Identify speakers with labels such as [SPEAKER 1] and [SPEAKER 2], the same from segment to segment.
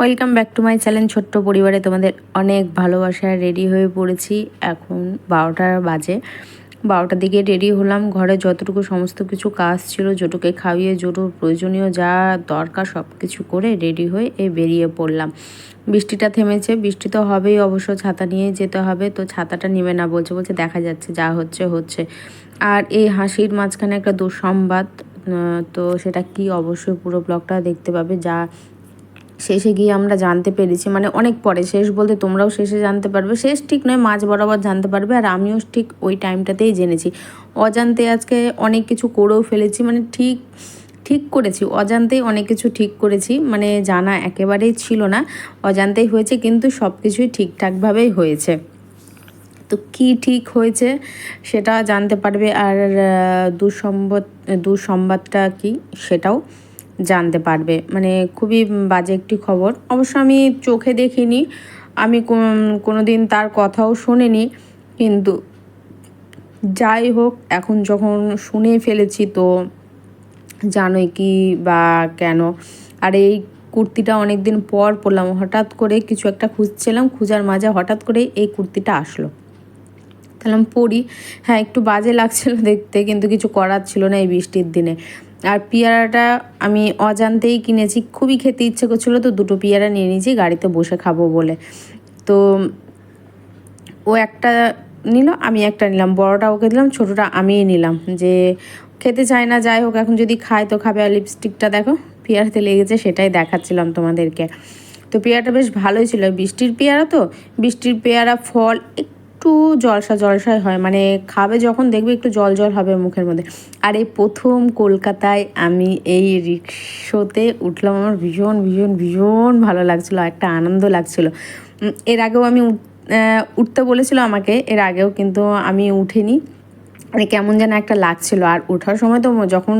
[SPEAKER 1] Welcome back to my channel ছোট্ট পরিবারে তোমাদের অনেক ভালোবাসা রেডি হয়ে পড়েছি। এখন বারোটার বাজে। বারোটার দিকে রেডি হলাম। ঘরে যতটুকু সমস্ত কিছু কাজ ছিল জটুকে খাইয়ে জটুর প্রয়োজনীয় যা দরকার সব কিছু করে রেডি হয়ে এ বেরিয়ে পড়লাম। বৃষ্টিটা থেমেছে। বৃষ্টি তো হবেই অবশ্য, ছাতা নিয়ে যেতে হবে। তো ছাতাটা নেবে না, বলছে বলছে, দেখা যাচ্ছে, যা হচ্ছে হচ্ছে। আর এই হাসির মাঝখানে একটা দুঃসংবাদ তো সেটা কি? অবশ্যই পুরো ব্লগটা দেখতে পাবে। যা শেষে গিয়ে আমরা জানতে পেরেছি মানে অনেক পরে, শেষ বলতে তোমরাও শেষে জানতে পারবে। শেষ ঠিক নয়, মাঝ বরাবর জানতে পারবে, আর আমিও ঠিক ওই টাইমটাতেই জেনেছি। অজান্তে আজকে অনেক কিছু করেও ফেলেছি মানে ঠিক ঠিক করেছি, অজান্তেই অনেক কিছু ঠিক করেছি মানে জানা একেবারেই ছিল না, অজান্তেই হয়েছে, কিন্তু সব কিছুই ঠিকঠাকভাবেই হয়েছে। তো কি ঠিক হয়েছে সেটা জানতে পারবে, আর দুঃসম্বাদ দুঃসংবাদটা কি সেটাও জানতে পারবে। মানে খুবই বাজে একটি খবর। অবশ্য আমি চোখে দেখিনি। আমি কোনো দিন তার কথাও শুনিনি। কিন্তু যাই হোক, এখন যখন শুনে ফেলেছি তো জানোই কি বা কেন। আর এই কুর্তিটা অনেক দিন পর পরলাম। হঠাৎ করে কিছু একটা খুঁজছিলাম, খুঁজার মাঝে হঠাৎ করে এই কুর্তিটা আসলো। তাহলে পড়ি। হ্যাঁ একটু বাজে লাগছিল দেখতে, কিন্তু কিছু করার ছিল না এই বৃষ্টির দিনে। আর পেয়ারাটা আমি অজান্তেই কিনেছি। খুবই খেতে ইচ্ছে করছিল তো দুটো পেয়ারা নিয়ে নিয়েছি, গাড়িতে বসে খাব বলে। তো ও একটা নিল, আমি একটা নিলাম। বড়টা ওকে দিলাম, ছোটোটা আমিই নিলাম। যে খেতে চায় না, যাই হোক, এখন যদি খায় তো খাবে। আর লিপস্টিকটা দেখো, পেয়ারাতে লেগেছে, সেটাই দেখাচ্ছিলাম তোমাদেরকে। তো পেয়ারাটা বেশ ভালোই ছিল। বৃষ্টির পেয়ারা তো, বৃষ্টির পেয়ারা, ফল একটু জলসা জলসায় হয়। মানে খাবে যখন দেখবে একটু জল জল হবে মুখের মধ্যে। আর এই প্রথম কলকাতায় আমি এই রিক্সোতে উঠলাম। আমার ভীষণ ভীষণ ভীষণ ভালো লাগছিল। একটা আনন্দ লাগছিল। এর আগেও আমি উঠ- উঠতে বলেছিল আমাকে। এর আগেও কিন্তু আমি উঠিনি। মানে কেমন যেন একটা লাগছিল। আর ওঠার সময় তো যখন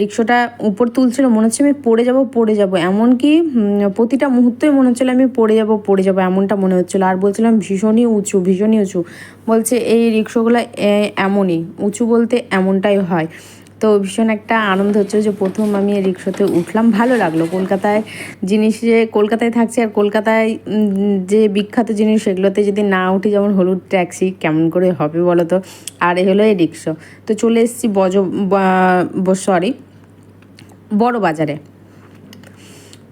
[SPEAKER 1] রিক্সাটা উপর তুলছিল, মনে হচ্ছে আমি পড়ে যাব, পড়ে যাব। এমনকি প্রতিটা মুহূর্তেই মনে হচ্ছিল আমি পড়ে যাব পড়ে যাব, এমনটা মনে হচ্ছিল। আর বলছিলাম, ভীষণই উঁচু ভীষণই উঁচু। বলছে, এই রিক্সাগুলো এমনই, উঁচু বলতে এমনটাই হয়। তো ভীষণ একটা আনন্দ হচ্ছে যে প্রথম আমি এই রিক্সাতে উঠলাম। ভালো লাগল। কলকাতায় জিনিস যে, কলকাতায় থাকছে আর কলকাতায় যে বিখ্যাত জিনিস সেগুলোতে যদি না উঠি, যেমন হলুদ ট্যাক্সি, কেমন করে হবে বলো তো আর এ হলো এই রিক্সা। তো চলে এসেছি বজ সরি বড় বাজারে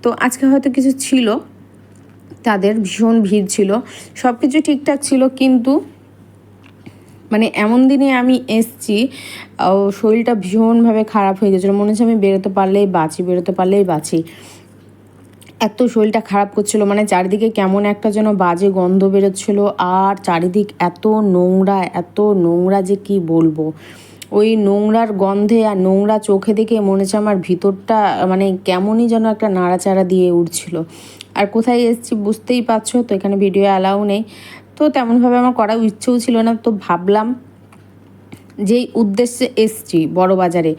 [SPEAKER 1] তো আজকে হয়তো কিছু ছিল, তাদের ভীষণ ভিড় ছিল। সব কিছু ঠিকঠাক ছিল, কিন্তু মানে এমন দিনে আমি এসছি শরীরটা ভীষণভাবে খারাপ হয়ে গেছিল। মনে হচ্ছে আমি বেরোতে পারলেই বাঁচি, বেরোতে পারলেই বাঁচি। এত শরীরটা খারাপ করছিল মানে চারিদিকে কেমন একটা যেন বাজে গন্ধ বেরোচ্ছিল, আর চারিদিক এত নোংরা এত নোংরা যে কি বলব। ওই নোংরার গন্ধে আর নোংরা চোখে দেখে মনে হচ্ছে আমার ভিতরটা মানে কেমনই যেন একটা নাড়াচাড়া দিয়ে উঠছিল। আর কোথায় এসেছি বুঝতেই পারছ, তো এখানে ভিডিও অ্যালাউ নেই। তো তেমনভাবে আমার করার ইচ্ছেও ছিল না, তো ভাবলাম যেই উদ্দেশ্যে এসছি বড় বাজারে,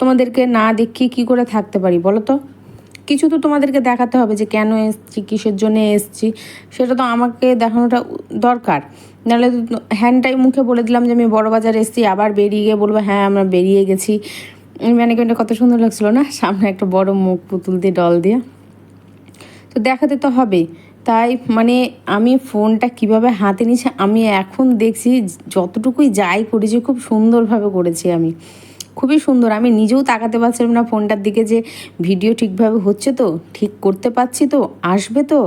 [SPEAKER 1] তোমাদেরকে না দেখিয়ে কি করে থাকতে পারি বলো তো? কিছু তো তোমাদেরকে দেখাতে হবে যে কেন এসছি, কিসের জন্য এসছি, সেটা তো আমাকে দেখানোটা দরকার। নাহলে হ্যান্ডটাই মুখে বলে দিলাম যে আমি বড় বাজার এসছি, আবার বেরিয়ে গিয়ে বলব হ্যাঁ আমরা বেরিয়ে গেছি। ম্যানিকুইনটা কত সুন্দর লাগছিল না? সামনে একটা বড় মুখ পুতুল দিয়ে, ডল দিয়ে। তো দেখাতে তো হবেই। তাই মানে আমি ফোনটা কীভাবে হাতে নিয়েছি, আমি এখন দেখছি যতটুকুই যাই করেছি খুব সুন্দরভাবে করেছি আমি। খুবই সুন্দর। আমি নিজেও তাকাতে পারছিলাম না ফোনটার দিকে যে ভিডিও ঠিকভাবে হচ্ছে তো, ঠিক করতে পারছি তো, আসবে তো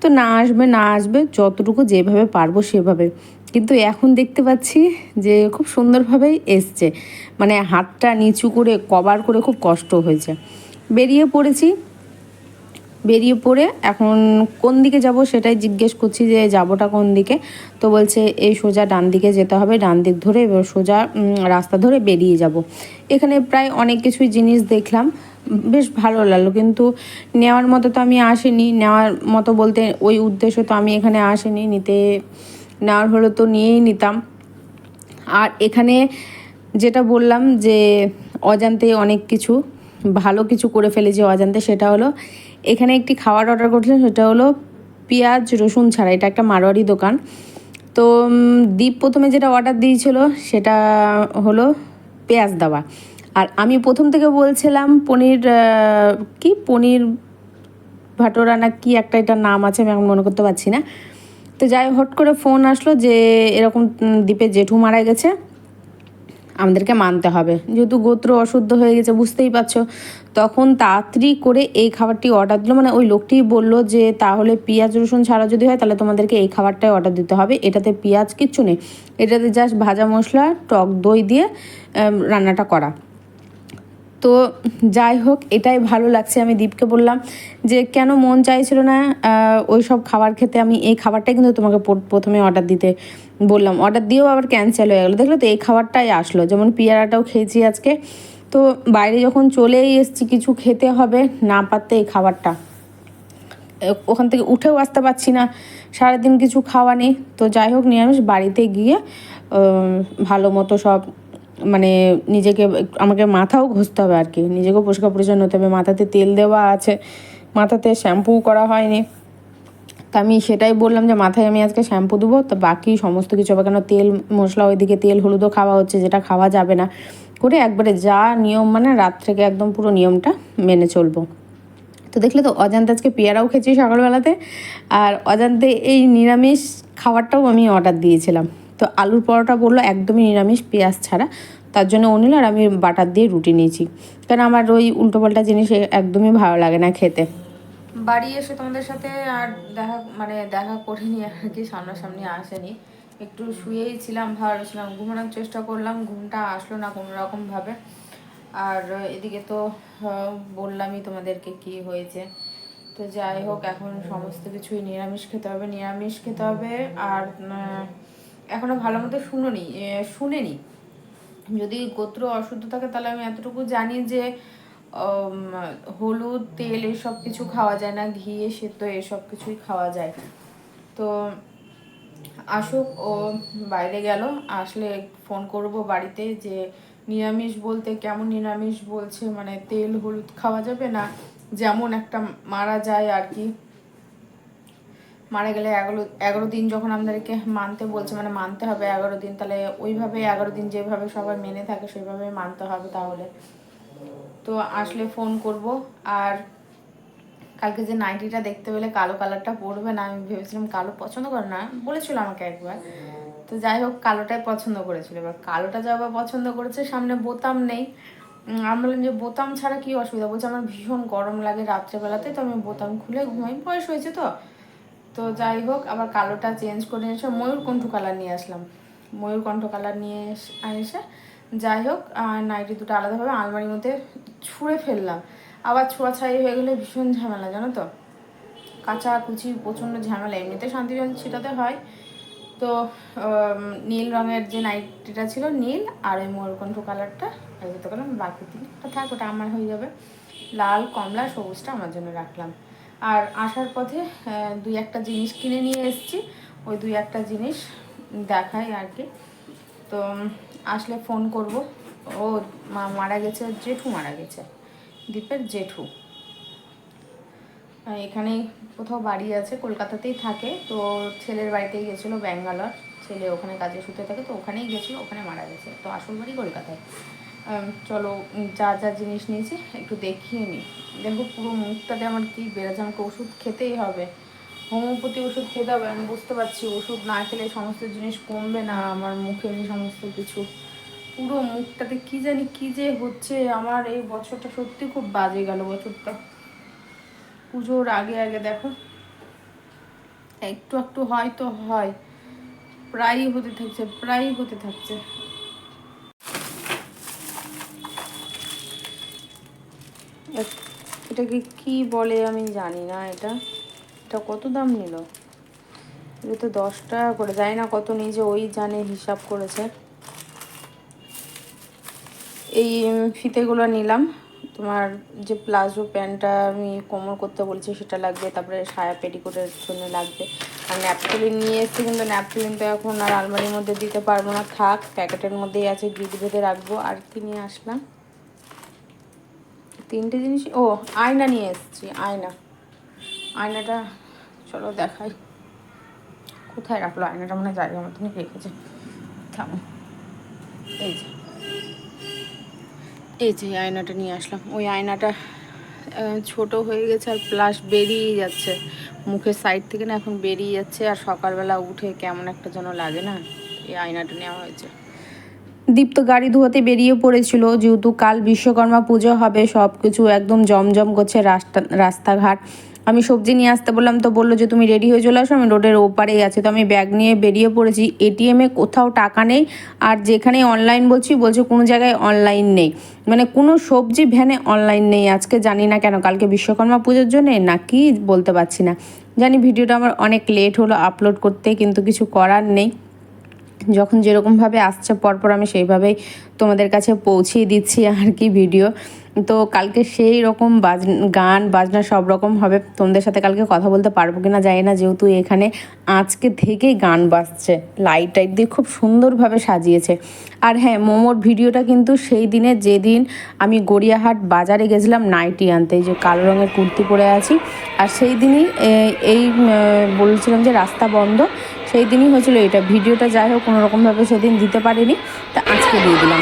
[SPEAKER 1] তো না আসবে না আসবে, যতটুকু যেভাবে পারব সেভাবে। কিন্তু এখন দেখতে পাচ্ছি যে খুব সুন্দরভাবেই এসছে। মানে হাতটা নিচু করে, কভার করে খুব কষ্ট হয়েছে। বেরিয়ে পড়েছি। বেরিয়ে পড়ে এখন কোন দিকে যাব সেটাই জিজ্ঞেস করছি যে যাবোটা কোন দিকে। তো বলছে, এই সোজা ডান দিকে যেতে হবে, ডান দিক ধরে এবার সোজা রাস্তা ধরে বেরিয়ে যাব। এখানে প্রায় অনেক কিছুই জিনিস দেখলাম, বেশ ভালো লাগল। কিন্তু নেওয়ার মতো তো আমি আসিনি, নেওয়ার মতো বলতে ওই উদ্দেশ্য তো আমি এখানে আসিনি, নিতে, নেওয়ার হলো তো নিয়েই নিতাম। আর এখানে যেটা বললাম যে অজান্তে অনেক কিছু, ভালো কিছু করে ফেলেছি অজান্তে, সেটা হলো এখানে একটি খাবার অর্ডার করেছিলাম, সেটা হলো পেঁয়াজ, রসুন ছাড়া। এটা একটা মারোয়ারি দোকান। তো দ্বীপ প্রথমে যেটা অর্ডার দিয়েছিল, সেটা হলো পেঁয়াজ দেওয়া। আর আমি প্রথম থেকে বলছিলাম পনির কি? পনির ভাটোরা না কি একটা এটার নাম আছে, আমি এখন মনে করতে পারছি না। তো যাই হট করে ফোন আসলো যে এরকম দ্বীপে জেঠু মারা গেছে। আমাদেরকে মানতে হবে। যেহেতু গোত্র অশুদ্ধ হয়ে গেছে, বুঝতেই পারছ। তখন তাড়াতাড়ি করে এই খাবারটি অর্ডার দিল। মানে ওই লোকটি বলল যে, তাহলে পেঁয়াজ, রসুন ছাড়া যদি হয়, তাহলে তোমাদেরকে এই খাবারটাই অর্ডার দিতে হবে। এটাতে পেঁয়াজ কিচ্ছু নেই। এটাতে জাস্ট ভাজা মশলা, টক দই দিয়ে রান্নাটা করা। তো যাই হোক, এটাই ভালো লাগছে। আমি দীপকে বললাম যে, কেন মন চাইছিল না ওই সব খাবার খেতে? আমি এই খাবারটাই কিন্তু তোমাকে প্রথমে অর্ডার দিতে বললাম। অর্ডার দিয়েও আবার ক্যান্সেল হয়ে গেলো। দেখল তো এই খাবারটাই আসলো। যেমন পেয়ারাটাও খেয়েছি আজকে। তো বাইরে যখন চলেই এসছি, কিছু খেতে হবে, না পারতে এই খাবারটা। ওখান থেকে উঠেও আসতে পারছি না, সারাদিন কিছু খাওয়া নেই। তো যাই হোক, নিরামিষ, বাড়িতে গিয়ে ভালো মতো সব মানে নিজেকে, আমাকে মাথাও ঘষতে হবে আর কি। নিজেকেও পরিষ্কার পরিচ্ছন্ন হতে হবে। মাথাতে তেল দেওয়া আছে, মাথাতে শ্যাম্পু করা হয়নি। তা আমি সেটাই বললাম যে মাথায় আমি আজকে শ্যাম্পু দেবো, তো বাকি সমস্ত কিছু হবে কেন? তেল, মশলা ওইদিকে, তেল, হলুদও খাওয়া হচ্ছে, যেটা খাওয়া যাবে না। করে একবারে যা নিয়ম মানে রাত থেকে একদম পুরো নিয়মটা মেনে চলবো। তো দেখলে তো অজান্তে আজকে পেয়ারাও খেয়েছি সকালবেলাতে, আর অজান্তে এই নিরামিষ খাবারটাও আমি অর্ডার দিয়েছিলাম। তো আলুর পরোটা বলল একদমই নিরামিষ, পেঁয়াজ ছাড়া। তার জন্য ও নিল আর আমি বাটার দিয়ে রুটি নিয়েছি। কারণ আমার ওই উল্টোপাল্টা জিনিস একদমই ভালো লাগে না খেতে। বাড়ি এসে তোমাদের সাথে আর দেখা মানে দেখা করিনি আর কি সামনাসামনি আসেনি। একটু শুয়েই ছিলাম ভালো ছিলাম ঘুমানোর চেষ্টা করলাম ঘুমটা আসলো না কোনো রকম ভাবে। আর এদিকে তো বললামই তোমাদেরকে কি হয়েছে। তো যাই হোক এখন সমস্ত কিছুই নিরামিষ খেতে হবে নিরামিষ খেতে হবে। আর আহ, এখনও ভালো মতো শুনোনি শুনেনি। যদি গোত্র অশুদ্ধ থাকে তাহলে আমি এতটুকু জানি যে হলুদ, তেল এসব কিছু খাওয়া যায় না, ঘি, সেদ্ধ এসব কিছুই খাওয়া যায়। তো আসুক, ও বাইরে গেল, আসলে ফোন করব বাড়িতে যে নিরামিষ বলতে কেমন নিরামিষ বলছে মানে তেল, হলুদ খাওয়া যাবে না? যেমন একটা মারা যায় আর কি। মারা গেলে এগারো এগারো দিন যখন আমাদেরকে মানতে বলছে মানে মানতে হবে এগারো দিন, তাহলে ওইভাবে এগারো দিন যেভাবে সবাই মেনে থাকে সেইভাবে মানতে হবে তাহলে। তো আসলে ফোন করব। আর কালকে যে নাইটিটা দেখতে পেলে কালো কালারটা পরবে না, আমি ভেবেছিলাম কালো পছন্দ করে না, বলেছিল আমাকে একবার। তো যাই হোক, কালোটাই পছন্দ করেছিল। এবার কালোটা যা পছন্দ করেছে, সামনে বোতাম নেই। আমি বললাম যে বোতাম ছাড়া কি অসুবিধা? বলছে, আমার ভীষণ গরম লাগে রাত্রেবেলাতে, তো আমি বোতাম খুলে ঘুমাই। বয়স হয়েছে তো। তো যাই হোক, আবার কালোটা চেঞ্জ করে এসে ময়ূরকণ্ঠ কালার নিয়ে আসলাম। ময়ূরকণ্ঠ কালার নিয়ে এসে যাই হোক নাইটি দুটো আলাদাভাবে আলমারির মধ্যে ছুঁড়ে ফেললাম। আবার ছোঁয়াছাই হয়ে গেলে ভীষণ ঝামেলা, জানো তো? কাঁচা কুচি, প্রচণ্ড ঝামেলা। এমনিতে শান্তি ছিটাতে হয়। তো নীল রঙের যে নাইটিটা ছিল, নীল আর ওই ময়ূরকণ্ঠ কালারটা যেতে করলাম বাকি তিনটা থাক, ওটা আমার হয়ে যাবে। লাল, কমলা, সবুজটা আমার জন্য রাখলাম। আর আসার পথে দুই একটা জিনিস কিনে নিয়ে এসেছি। ওই দুই একটা জিনিস দেখাই আর কি। তো আসলে ফোন করব। ও মা- মারা গেছে জেঠু মারা গেছে, দীপের জেঠু। এখানে কোথাও বাড়ি আছে, কলকাতাতেই থাকে। তো ছেলের বাড়িতেই গেছিল ব্যাঙ্গালোর। ছেলে ওখানে কাজে সূত্রে থাকে, তো ওখানেই গেছিল, ওখানে মারা গেছে। তো আসল বাড়ি কলকাতায়। চলো যা যা জিনিস নিয়েছি, একটু দেখিয়ে নিই দেখো পুরো মুখটাতে আমার কি বেড়েছে, আমাকে ওষুধ খেতেই হবে। হোমিওপ্যাথি ওষুধ খেতে হবে আমি বুঝতে পারছি, ওষুধ না খেলে সমস্ত জিনিস কমবে না, আমার মুখের এই সমস্ত কিছু। পুরো মুখটাতে কি জানি কি যে হচ্ছে, আমার এই বছরটা সত্যি খুব বাজে গেল বছরটা। পুজোর আগে আগে দেখো, একটু একটু হয় তো হয়, প্রায়ই হতে থাকছে, প্রায়ই হতে থাকছে। এটাকে কি বলে আমি জানি না এটা। এটা কত দাম নিল? এটা তো দশ টাকা করে, জানি না কত নিয়েছে, ওই জানে, হিসাব করেছে। এই ফিতেগুলো নিলাম। তোমার যে প্লাজো প্যান্টটা আমি কোমর করতে বলছি, সেটা লাগবে, তারপরে সায়া পেটিকোটের জন্য লাগবে। আর ন্যাপথলিন নিয়ে এসেছি, কিন্তু ন্যাপথলিন তো এখন আর আলমারির মধ্যে দিতে পারব না। থাক, প্যাকেটের মধ্যেই আছে গিট বেঁধে রাখব। আর কি নিয়ে আসলাম? তিনটে জিনিস, ও, আয়না নিয়ে এসেছি, আয়না। আয়নাটা, চলো দেখাই। কোথায় রাখল আয়নাটা? মনে জায়গা মতনই রেখেছে থামো। এই যে। এই যে আয়নাটা নিয়ে আসলাম। ওই আয়নাটা ছোট হয়ে গেছে আর প্লাস বেরিয়ে যাচ্ছে। মুখের সাইড থেকে না এখন বেরিয়ে যাচ্ছে আর সকালবেলা উঠে কেমন একটা যেন লাগে না, এই আয়নাটা নেওয়া হয়েছে। দীপ্ত গাড়ি ধোয়াতে বেরিয়ে পড়েছিল। যেহেতু কাল বিশ্বকর্মা পুজো হবে সব কিছু একদম জমজম করছে রাস্তা, রাস্তাঘাট। আমি সবজি নিয়ে আসতে বললাম, তো বলল যে তুমি রেডি হয়ে চলে আসো, আমি রোডের ওপারেই আছি। তো আমি ব্যাগ নিয়ে বেরিয়ে পড়েছি। এটিএমে কোথাও টাকা নেই। আর যেখানে অনলাইন বলছি, বলছে কোনো জায়গায় অনলাইন নেই। মানে কোনো সবজি ভ্যানে অনলাইন নেই। আজকে জানি না কেন, কালকে বিশ্বকর্মা পুজোর জন্যে নাকি বলতে পারছি না। জানি ভিডিওটা আমার অনেক লেট হলো আপলোড করতে, কিন্তু কিছু করার নেই। যখন যেরকমভাবে আসছে, পরপর আমি সেইভাবেই তোমাদের কাছে পৌঁছিয়ে দিচ্ছি আর কি ভিডিও। তো কালকে সেই রকম বাজ, গান, বাজনা সব রকম হবে। তোমাদের সাথে কালকে কথা বলতে পারব কি না জানি না, যেহেতু এখানে আজকে থেকেই গান বাজছে। লাইট টাইট দিয়ে খুব সুন্দরভাবে সাজিয়েছে। আর হ্যাঁ মোমোর ভিডিওটা কিন্তু সেই দিনে যেদিন আমি গড়িয়াহাট বাজারে গেছিলাম নাইটি আনতে যে কালো রঙের কুর্তি পরে আছি। আর সেই দিনই এই বলছিলাম যে রাস্তা বন্ধ। সেই দিনই হয়েছিল এটা। ভিডিওটা যাই হোক, কোনোরকমভাবে সেদিন দিতে পারিনি। তা আজকে দিয়ে দিলাম।